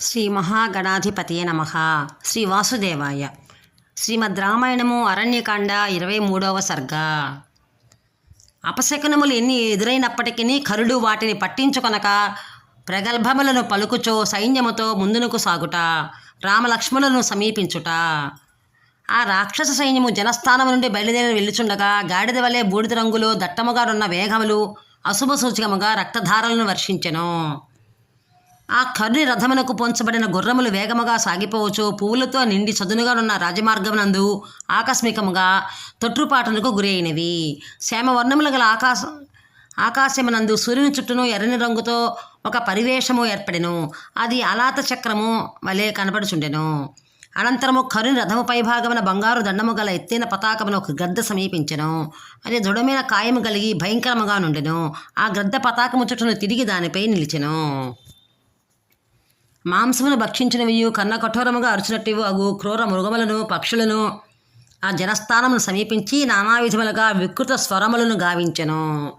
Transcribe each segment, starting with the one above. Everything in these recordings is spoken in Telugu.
శ్రీ మహాగణాధిపతియే నమ. శ్రీ వాసుదేవాయ. శ్రీమద్ రామాయణము అరణ్యకాండ ఇరవై మూడవ సర్గ. అపశకునములు ఎన్ని ఎదురైనప్పటికీ కరుడు వాటిని పట్టించుకొనక ప్రగల్భములను పలుకుచో సైన్యముతో ముందునకు సాగుట రామలక్ష్మణులను సమీపించుట. ఆ రాక్షస సైన్యము జనస్థానము నుండి బయలుదేరి వెళ్ళుచుండగా గాడిద వలె బూడిద రంగులో దట్టముగానున్న వేగములు అశుభ సూచకముగా రక్తధారలను వర్షించెను. ఆ కర్రి రథమునకు పొంచబడిన గుర్రములు వేగముగా సాగిపోవచ్చు. పువ్వులతో నిండి చదునుగానున్న రాజమార్గమునందు ఆకస్మికముగా తొట్టుపాటునకు గురైనవి. శ్యామవర్ణములు గల ఆకాశ ఆకాశమునందు సూర్యుని చుట్టూను ఎర్రని రంగుతో ఒక పరివేషము ఏర్పడెను. అది అలాత చక్రము వలె కనపడుచుండెను. అనంతరము కరుని రథము పైభాగమున బంగారు దండము గల ఎత్తైన పతాకమును ఒక గ్రద్ద సమీపించెను. అది దృఢమైన కాయము కలిగి భయంకరముగా నుండెను. ఆ గ్రద్ద పతాకము చుట్టూను తిరిగి దానిపై నిలిచెను. మాంసమును భక్షించినవియు కన్న కఠోరముగా అరుచినట్టివు అగు క్రూర మృగములను పక్షులను. ఆ జనస్థానమును సమీపించి నానా విధములుగా వికృత స్వరములను గావించెను.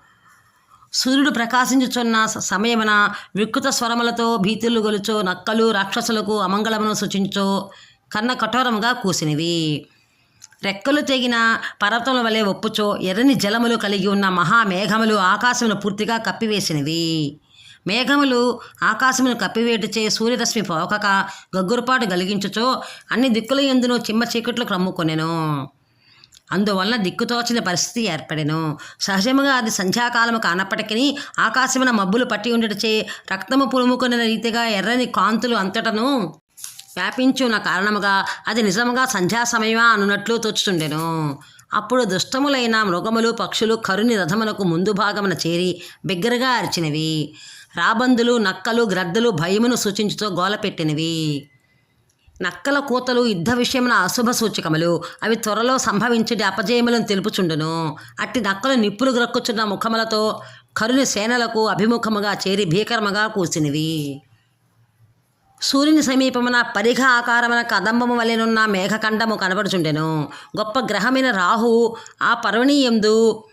సూర్యుడు ప్రకాశించుచున్న సమయమున వికృత స్వరములతో భీతులు గొలుచో నక్కలు రాక్షసులకు అమంగళమును సూచించో కన్న కఠోరముగా కూసినవి. రెక్కలు తెగిన పర్వతముల వలె ఒప్పుచో ఎర్రని జలములు కలిగి ఉన్న మహామేఘములు ఆకాశమును పూర్తిగా కప్పివేసినవి. మేఘములు ఆకాశమును కప్పివేటుచే సూర్యరశ్మి పోకక గగ్గురపాటు కలిగించుచో అన్ని దిక్కుల ఎందును చిమ్మ చీకట్లు క్రమ్ముకొనెను అందువలన దిక్కుతోచిన పరిస్థితి ఏర్పడెను. సహజముగా అది సంధ్యాకాలము కానప్పటికీ ఆకాశమున మబ్బులు పట్టి ఉండటచే రక్తము పులుముకొనిన రీతిగా ఎర్రని కాంతులు అంతటను వ్యాపించున్న కారణముగా అది నిజముగా సంధ్యా సమయమా అనున్నట్లు తోచుచుండెను. అప్పుడు దుష్టములైన మృగములు పక్షులు కరుని రథమునకు ముందు భాగమున చేరి బిగ్గరగా అరిచినవి. రాబందులు నక్కలు గ్రద్దలు భయమును సూచించుతో గోలపెట్టినవి నక్కల కూతలు యుద్ధ విషయమున అశుభ సూచకములు. అవి త్వరలో సంభవించటి అపజయములను తెలుపుచుండును. అట్టి నక్కలు నిప్పులు గ్రక్కుచున్న ముఖములతో కరుని సేనలకు అభిముఖముగా చేరి భీకరముగా కూసినవి. సూర్యుని సమీపమున పరిఘ ఆకారమున కదంబము వలెనున్న మేఘఖండము కనబడుచుండెను. గొప్ప గ్రహమైన రాహు ఆ పర్వణీయందు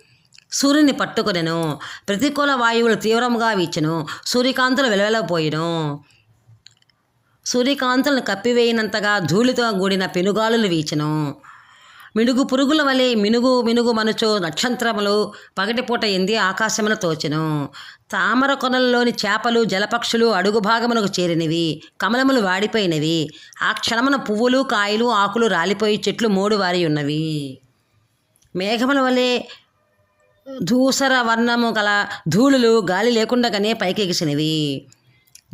సూర్యుని పట్టుకొనెను. ప్రతికూల వాయువులు తీవ్రముగా వీచెను. సూర్యకాంతులు వెలవెలపోయిను. సూర్యకాంతులను కప్పివేయనంతగా ధూళితో కూడిన పెనుగాలులు వీచెను. మినుగు పురుగుల వలె మినుగు మినుగు మనుచు నక్షత్రములు పగటిపూట ఎంది ఆకాశమున తోచెను. తామర కొనల్లోని చేపలు జలపక్షులు అడుగు భాగమునకు చేరినవి. కమలములు వాడిపోయినవి. ఆ క్షణమున పువ్వులు కాయలు ఆకులు రాలిపోయి చెట్లు మూడు వారి ఉన్నవి. మేఘముల వలె ధూసర వర్ణము గల ధూళులు గాలి లేకుండగానే పైకెగిసినవి.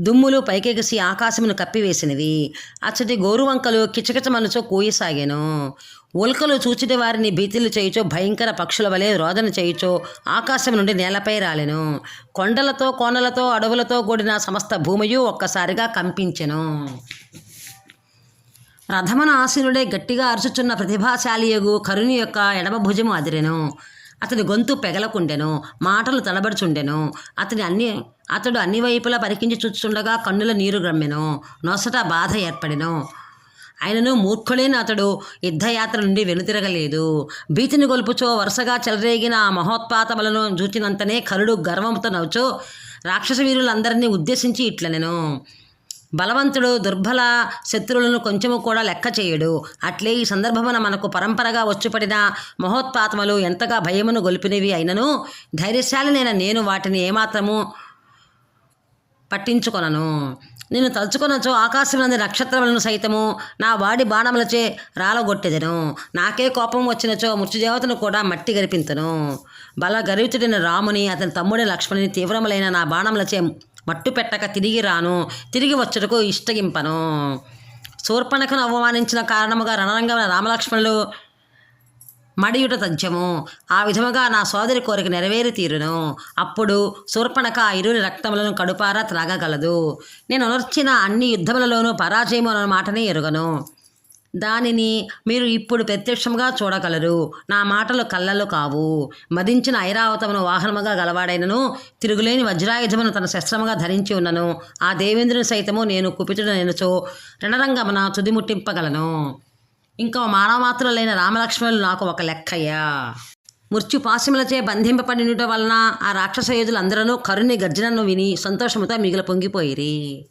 దుమ్ములు పైకెగిసి ఆకాశమును కప్పివేసినవి. అచ్చటి గోరువంకలు కిచకిచమనుచో కూయసాగాను. ఉల్కలు చూచిటి వారిని భీతిలు చేయుచో భయంకర పక్షుల వలె రోదన చేయుచో ఆకాశం నుండి నేలపై రాలెను. కొండలతో కోనలతో అడవులతో కూడిన సమస్త భూమియు ఒక్కసారిగా కంపించెను. రథమన ఆశీనుడే గట్టిగా అరుచుచున్న ప్రతిభాశాలియగు కరుణి యొక్క ఎడమ భుజము అదిరెను. అతని గొంతు పెగలకుండెను మాటలు తడబడుచుండెను అతని అన్ని అతడు అన్ని వైపులా పరికించి చూచుండగా కన్నుల నీరు గ్రమ్మెను నొసట బాధ ఏర్పడెను. ఆయనను మూర్ఖుడైన అతడు యుద్ధయాత్ర నుండి వెనుతిరగలేదు. భీతిని గొలుపుచో వరుసగా చెలరేగిన ఆ మహోత్పాతములను చూచినంతనే కరుడు గర్వంతో నవ్వుచో రాక్షస వీరులందరినీ ఉద్దేశించి ఇట్లనెను. బలవంతుడు దుర్బల శత్రువులను కొంచెము కూడా లెక్క చేయడు. అట్లే ఈ సందర్భమున మనకు పరంపరగా వచ్చుపడిన మహోత్పాతములు ఎంతగా భయమును గొలిపినవి అయినను ధైర్యశాలినైన నేను వాటిని ఏమాత్రము పట్టించుకొనను. నేను తలుచుకున్నచో ఆకాశంలోని నక్షత్రములను సైతము నా వాడి బాణములచే రాలగొట్టెదను. నాకే కోపం వచ్చినచో మృత్యుదేవతను కూడా మట్టి గరిపింతను. బల గరితుడైన రాముని అతని తమ్ముడి లక్ష్మణుని తీవ్రములైన నా బాణములచే మట్టు పెట్టక తిరిగి రాను తిరిగి వచ్చుటకు ఇష్టగింపను. శూర్పణకును అవమానించిన కారణముగా రణరంగమైన రామలక్ష్మణులు మడియుట తథ్యము. ఆ విధముగా నా సోదరి కోరిక నెరవేరి తీరును. అప్పుడు శూర్పణక ఆ ఇరుని రక్తములను కడుపారా త్రాగగలదు. నేను అనర్చిన అన్ని యుద్ధములలోనూ పరాజయము అన్న మాటనే ఎరుగను. దానిని మీరు ఇప్పుడు ప్రత్యక్షంగా చూడగలరు. నా మాటలు కళ్ళలు కావు. మదించిన ఐరావతమును వాహనముగా గలవాడైనను తిరుగులేని వజ్రాయుధమును తన శస్త్రముగా ధరించి ఉన్నను. ఆ దేవేంద్రుని సైతము నేను కుపితుడు నేనుచో రణరంగమున తుదిముట్టింపగలను. ఇంకో మానవమాత్రులైన రామలక్ష్మణులు నాకు ఒక లెక్కయ్యా. మృత్యుపాశములచే బంధింపబడినట వలన ఆ రాక్షస యోధులందరూ కరుణి గర్జనను విని సంతోషముతో మిగిలి పొంగిపోయిరి.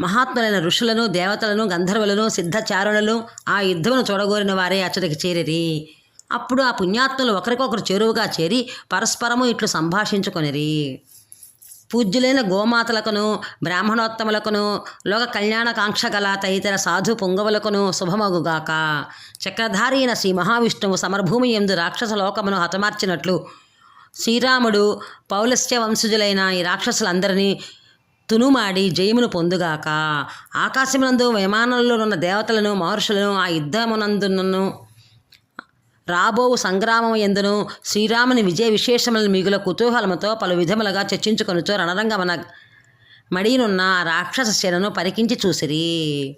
మహాత్ములైన ఋషులను దేవతలను గంధర్వులను సిద్ధచారులను ఆ యుద్ధమును చూడగోరిన వారే అచ్చటికి చేరిరి. అప్పుడు ఆ పుణ్యాత్ములు ఒకరికొకరు చేరువుగా చేరి పరస్పరము ఇట్లు సంభాషించుకొనిరి. పూజ్యులైన గోమాతలకును బ్రాహ్మణోత్తములకును లోక కళ్యాణకాంక్ష గల తదితర సాధు పొంగవులకును శుభమగుగాక. చక్రధారి అయిన శ్రీ మహావిష్ణువు సమరభూమి ఎందు రాక్షస లోకమును హతమార్చినట్లు శ్రీరాముడు పౌలస్య వంశజులైన ఈ రాక్షసులందరినీ తునుమాడి జయమును పొందుగాక. ఆకాశమునందు విమానంలో ఉన్న దేవతలను మహర్షులను ఆ యుద్ధమునందునను రాబోవు సంగ్రామం ఎందును శ్రీరాముని విజయ విశేషములను మిగుల కుతూహలముతో పలు విధములుగా చర్చించుకొనుచో రణరంగమన మడినున్న రాక్షస శిలను పరికించి చూసిరి.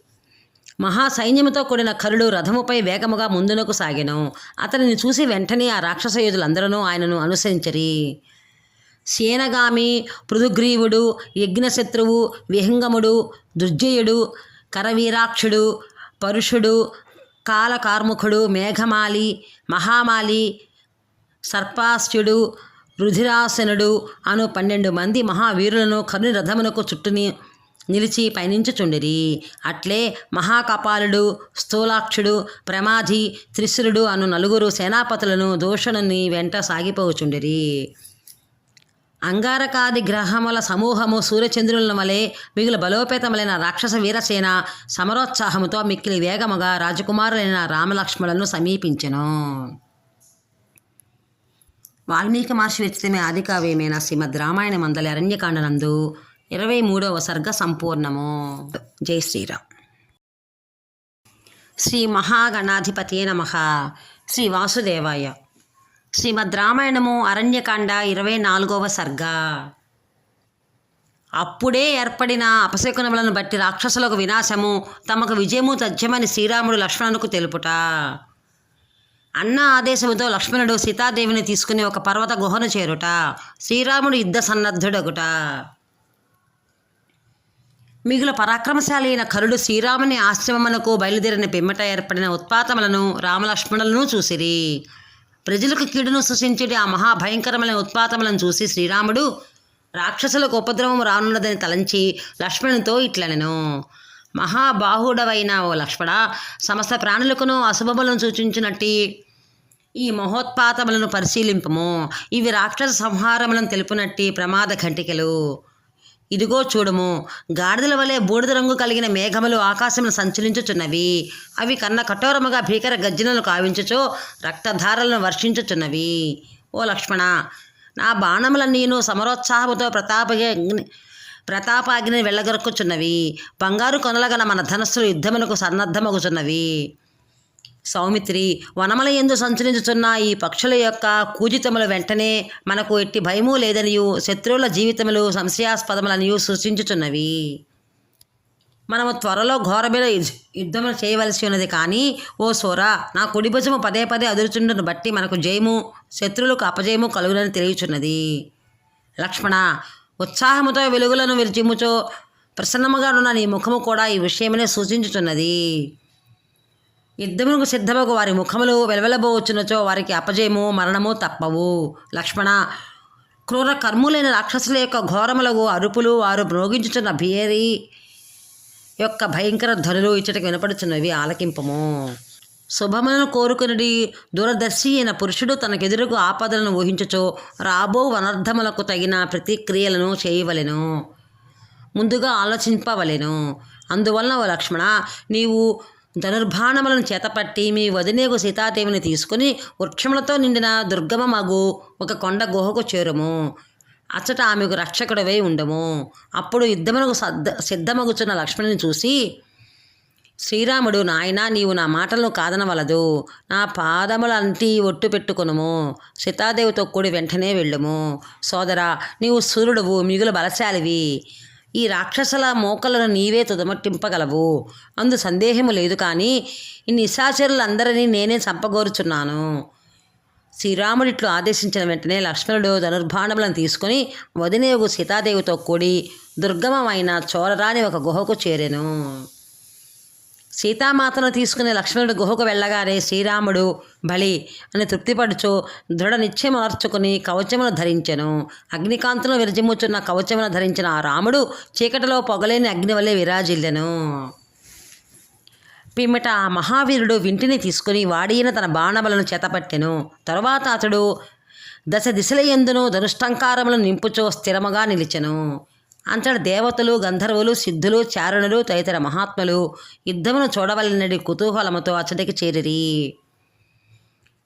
మహాసైన్యముతో కూడిన కరుడు రథముపై వేగముగా ముందునకు సాగెను. అతనిని చూసి వెంటనే ఆ రాక్షస యోధులందరూ ఆయనను అనుసరించరి. సేనగామి పృథుగ్రీవుడు యజ్ఞశత్రువు విహంగముడు దుర్జయుడు కరవీరాక్షుడు పరుషుడు కాలకార్ముఖుడు మేఘమాలి మహామాలి సర్పాస్యుడు రుధిరాసనుడు అను పన్నెండు మంది మహావీరులను కరుని రథమునకు చుట్టుని నిలిచి పయనించుచుండిరి. అట్లే మహాకపాలుడు స్థూలాక్షుడు ప్రమాధి త్రిశురుడు అను నలుగురు సేనాపతులను దూషణుని వెంట సాగిపోచుండిరి అంగారకాది గ్రహముల సమూహము సూర్యచంద్రుల వలె మిగులు బలోపేతములైన రాక్షస వీరసేన సమరోత్సాహముతో మిక్కిలి వేగముగా రాజకుమారులైన రామలక్ష్మణులను సమీపించెను. వాల్మీకి మహర్షి విరచితమే ఆదికావ్యమైన శ్రీమద్ రామాయణ మందలి అరణ్యకాండనందు ఇరవై మూడవ సర్గ సంపూర్ణము. జై శ్రీరామ్. శ్రీ మహాగణాధిపతి నమ. శ్రీ వాసుదేవాయ. శ్రీమద్ రామాయణము అరణ్యకాండ ఇరవై నాలుగవ సర్గ. అప్పుడే ఏర్పడిన అపశకునములను బట్టి రాక్షసులకు వినాశము తమకు విజయము తథ్యమని శ్రీరాముడు లక్ష్మణునకు తెలుపుట. అన్న ఆదేశముతో లక్ష్మణుడు సీతాదేవిని తీసుకుని ఒక పర్వత గుహను చేరుట. శ్రీరాముడు యుద్ధ సన్నద్ధుడగుట. మిగుల పరాక్రమశాలి అయిన కరుడు శ్రీరాముని ఆశ్రమమునకు బయలుదేరిన పిమ్మట ఏర్పడిన ఉత్పాతములను రామలక్ష్మణులను చూసిరి. ప్రజలకు కీడును సృష్టించే ఆ మహాభయంకరమైన ఉత్పాతములను చూసి శ్రీరాముడు రాక్షసులకు ఉపద్రవం రానున్నదని తలంచి లక్ష్మణునితో ఇట్లనెను. మహాబాహుడవైన ఓ లక్ష్మణ సమస్త ప్రాణులకును అశుభములను సూచించినట్టి ఈ మహోత్పాతములను పరిశీలింపము. ఇవి రాక్షస సంహారములను తెలుపునట్టి ప్రమాద ఘంటికలు. ఇదిగో చూడుము గాడిదల వలె బూడిద రంగు కలిగిన మేఘములు ఆకాశమును సంచలించుచున్నవి అవి కన్న కఠోరముగా భీకర గర్జనలు కావించుచో రక్తధారలను వర్షించుచున్నవి. ఓ లక్ష్మణ నా బాణములన్నీను సమరోత్సాహముతో ప్రతాపగ్ని ప్రతాపాగ్ని వెళ్ళగొరుకుచున్నవి బంగారు కొనలగన మన ధనస్సులు యుద్ధమునకు సన్నద్ధమగుచున్నవి. సౌమిత్రి వనమల ఎందు సంచరించుచున్న ఈ పక్షుల యొక్క కూజితములు వెంటనే మనకు ఎట్టి భయము లేదనియు శత్రువుల జీవితములు సంశయాస్పదములనియు సూచించుచున్నవి మనము త్వరలో ఘోరమైన యుద్ధము చేయవలసి ఉన్నది కానీ ఓ సోరా నా కుడిభుజము పదే పదే అదురుచుండను బట్టి మనకు జయము శత్రువులకు అపజయము కలుగునని తెలియచున్నది. లక్ష్మణ ఉత్సాహముతో వెలుగులను విరిచిమ్ముచో ప్రసన్నముగానున్న నీ ముఖము కూడా ఈ విషయమనే సూచించుచున్నది. యుద్ధమునకు సిద్ధమగు వారి ముఖములు వెలవెలబోవచ్చునచో వారికి అపజయము మరణము తప్పవు. లక్ష్మణ క్రూర కర్ములైన రాక్షసుల యొక్క ఘోరములకు అరుపులు వారు మ్రోగించుచున్న భేరి యొక్క భయంకర ధ్వనులు ఇచ్చటకు వినపడుచున్నవి ఆలకింపము. శుభములను కోరుకునడి దూరదర్శి అయిన పురుషుడు తనకెదురుకు ఆపదలను ఊహించుచో రాబో అనర్థములకు తగిన ప్రతిక్రియలను చేయవలెను. ముందుగా ఆలోచింపవలెను. అందువలన ఓ లక్ష్మణ నీవు ధనుర్బాణములను చేతపట్టి మీ వదినేగు సీతాదేవిని తీసుకుని వృక్షములతో నిండిన దుర్గమమగు ఒక కొండ గుహకు చేరుము. అచ్చట ఆమెకు రక్షకుడవై ఉండము. అప్పుడు యుద్ధమునకు సద్ద సిద్ధమగుచున్న లక్ష్మణుని చూసి శ్రీరాముడు నాయనా నీవు నా మాటలను కాదనవలదు. నా పాదములంటి ఒట్టు పెట్టుకునుము. సీతాదేవితో కూడి వెంటనే వెళ్ళుము. సోదరా నీవు సూర్యుడువు మిగులు బలశాలివి. ఈ రాక్షసుల మోకలను నీవే తుదమట్టింపగలవు. అందు సందేహము లేదు కానీ ఈ నిశాచరులందరినీ నేనే చంపగోరుచున్నాను. శ్రీరాముడిట్లు ఆదేశించిన వెంటనే లక్ష్మణుడు ధనుర్బాణములను తీసుకుని వదినేగు సీతాదేవితో కూడి దుర్గమమైన చోరరాని ఒక గుహకు చేరెను. సీతామాతను తీసుకుని లక్ష్మణుడు గుహకు వెళ్ళగానే శ్రీరాముడు బలి అని తృప్తిపడుచు దృఢ నిశ్చయం అర్చుకుని కవచమును ధరించెను. అగ్నికాంతును విరజిమ్ముచున్న కవచమును ధరించిన ఆ రాముడు చీకటిలో పొగలేని అగ్ని వలె విరాజిల్లెను. పిమ్మట ఆ మహావీరుడు వింటిని తీసుకుని వాడిన తన బాణబలను చేతపట్టెను. తరువాత అతడు దశ దిశల ఎందును ధనుష్టంకారములను నింపుచో స్థిరముగా నిలిచెను. అంతట దేవతలు గంధర్వులు సిద్ధులు చారణులు తదితర మహాత్ములు యుద్ధమును చూడవలనడి కుతూహలముతో అచ్చటికి చేరిరి.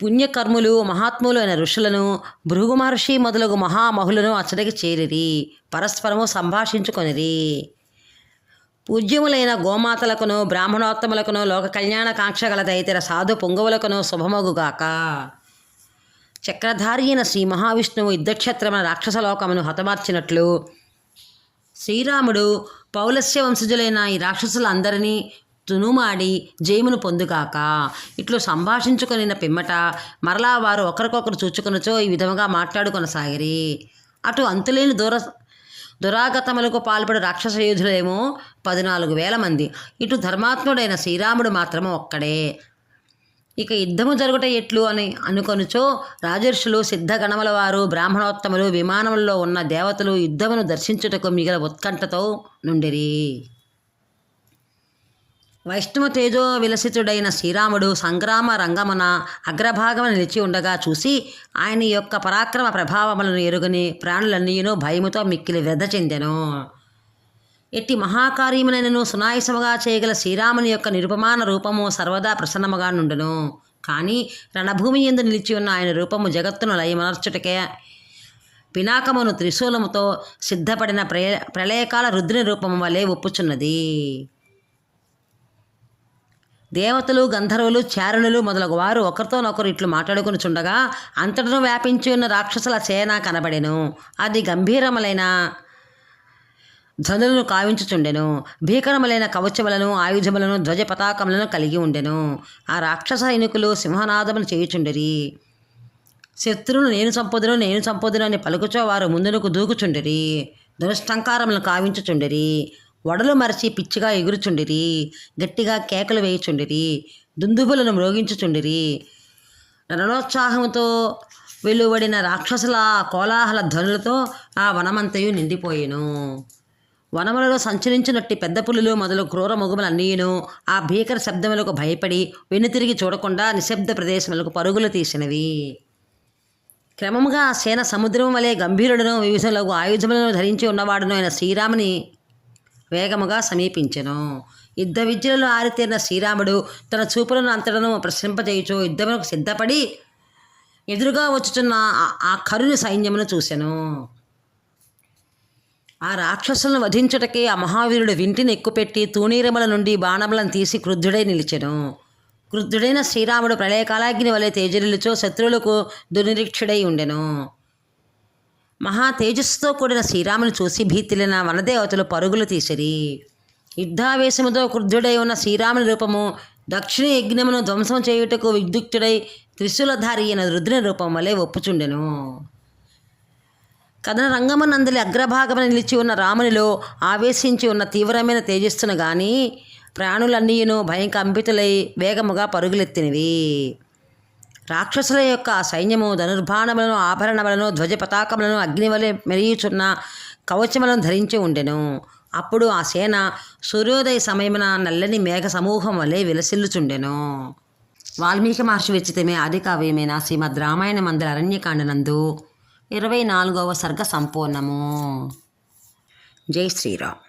పుణ్యకర్ములు మహాత్ములు అయిన ఋషులను భృగు మహర్షి మొదలగు మహామహులను అచ్చటికి చేరిరి. పరస్పరము సంభాషించుకొనిరి. పూజ్యములైన గోమాతలకును బ్రాహ్మణోత్తములకును లోక కళ్యాణ కాంక్ష గల తదితర సాధు పొంగవులకును శుభమగుగాక. చక్రధారి అయిన శ్రీ మహావిష్ణువు యుద్ధక్షేత్రమున రాక్షసలోకమును హతమార్చినట్లు శ్రీరాముడు పౌలస్య వంశజులైన ఈ రాక్షసులందరినీ తునుమాడి జయమును పొందుగాక. ఇట్లు సంభాషించుకొనిన పిమ్మట మరలా వారు ఒకరికొకరు చూచుకొనుచో ఈ విధముగా మాట్లాడుకొనసాగిరి అటు అంతులేని దూర దురాగతములకు పాల్పడు రాక్షస యోధులేమో పద్నాలుగు వేల మంది. ఇటు ధర్మాత్ముడైన శ్రీరాముడు మాత్రము ఒక్కడే. ఇక యుద్ధము జరుగుట ఎట్లు అని అనుకొనుచో రాజర్షులు సిద్ధగణముల వారు బ్రాహ్మణోత్తములు విమానములలో ఉన్న దేవతలు యుద్ధమును దర్శించుటకు మిగిల ఉత్కంఠతో నుండిరి. వైష్ణవ తేజో విలసితుడైన శ్రీరాముడు సంగ్రామ రంగమున అగ్రభాగమున నిలిచి ఉండగా చూసి ఆయన యొక్క పరాక్రమ ప్రభావములను ఎరుగని ప్రాణులన్నీను భయముతో మిక్కిలి వ్యధ చెందెను. ఎట్టి మహాకార్యములైనను సునాయసముగా చేయగల శ్రీరాముని యొక్క నిరుపమాన రూపము సర్వదా ప్రసన్నముగా నుండును. కానీ రణభూమి ఎందు నిలిచి ఉన్న ఆయన రూపము జగత్తును లయమనర్చుటకే పినాకమును త్రిశూలముతో సిద్ధపడిన ప్రయ ప్రళయకాల రుద్రుని రూపము వలె ఒప్పుచున్నది. దేవతలు గంధర్వులు చారణులు మొదలగు వారు ఒకరితోనొకరు ఇట్లు మాట్లాడుకుని చుండగా అంతటను వ్యాపించి ఉన్న రాక్షసుల సేన కనబడెను. అది గంభీరములైన ధ్వనులను కావించుచుండెను. భీకరములైన కవచములను ఆయుధములను ధ్వజ పతాకములను కలిగి ఉండెను. ఆ రాక్షస సైనికులు సింహనాదమును చేయుచుండిరి. శత్రువును నేను సంపదను నేను సంపదను అని పలుకుచో వారు ముందునకు దూకుచుండిరి. దురష్టంకారములను కావించుచుండిరి. వడలు మరచి పిచ్చిగా ఎగురుచుండిరి. గట్టిగా కేకలు వేయుచుండిరి. దుందుబులను మ్రోగించుచుండిరి. రణోత్సాహంతో వెలువడిన రాక్షసుల కోలాహల ధ్వనులతో ఆ వనమంతయు నిండిపోయెను. వనములలో సంచరించినట్టి పెద్ద పులులు మొదలు క్రూర మొగుములన్నీయును. ఆ భీకర శబ్దములకు భయపడి వెనుతిరిగి చూడకుండా నిశ్శబ్ద ప్రదేశములకు పరుగులు తీసినవి. క్రమముగా ఆ సేన సముద్రం వలె గంభీరుడును వివిధలకు ఆయుధములను ధరించి ఉన్నవాడును అయిన శ్రీరాముని వేగముగా సమీపించెను. యుద్ధ విద్యలో ఆరితేరిన శ్రీరాముడు తన చూపులను అంతటను ప్రశ్నింపజేయుచు యుద్ధములకు సిద్ధపడి ఎదురుగా వచ్చుచున్న ఆ- ఆ కరుని సైన్యమును చూసెను. ఆ రాక్షసులను వధించుటకే ఆ మహావీరుడు వింటిని ఎక్కుపెట్టి తూణీరముల నుండి బాణములను తీసి క్రుద్ధుడై నిలిచెను. క్రుద్ధుడైన శ్రీరాముడు ప్రళయకాలాగ్ని వలె తేజరిల్లుచో శత్రువులకు దుర్నిరీక్షుడై ఉండెను. మహా తేజస్సుతో కూడిన శ్రీరాముని చూసి భీతిలిన వనదేవతలు పరుగులు తీసిరి. యుద్ధావేశముతో క్రుద్ధుడై ఉన్న శ్రీరాముని రూపము దక్షిణ యజ్ఞమును ధ్వంసం చేయుటకు విద్యుక్తుడై త్రిశూలధారి అయిన రుద్రుని రూపం వలె ఒప్పుచుండెను. కథన రంగమనందలి అగ్రభాగమున నిలిచి ఉన్న రామునిలో ఆవేశించి ఉన్న తీవ్రమైన తేజస్సును గాని ప్రాణులన్నీయును భయంకంపితులై వేగముగా పరుగులెత్తినవి. రాక్షసుల యొక్క సైన్యము ధనుర్బాణములను ఆభరణములను ధ్వజ పతాకములను అగ్నివలె మెరియుచున్న కవచములను ధరించి ఉండెను. అప్పుడు ఆ సేన సూర్యోదయ సమయమున నల్లని మేఘ సమూహం వలె విలసిల్లుచుండెను. వాల్మీకి మహర్షి విచితమే ఆది కావ్యమైన శ్రీమద్ రామాయణ మందిర అరణ్యకాండనందు ఇరవై నాలుగవ సర్గ సంపూర్ణము. జై శ్రీరామ్.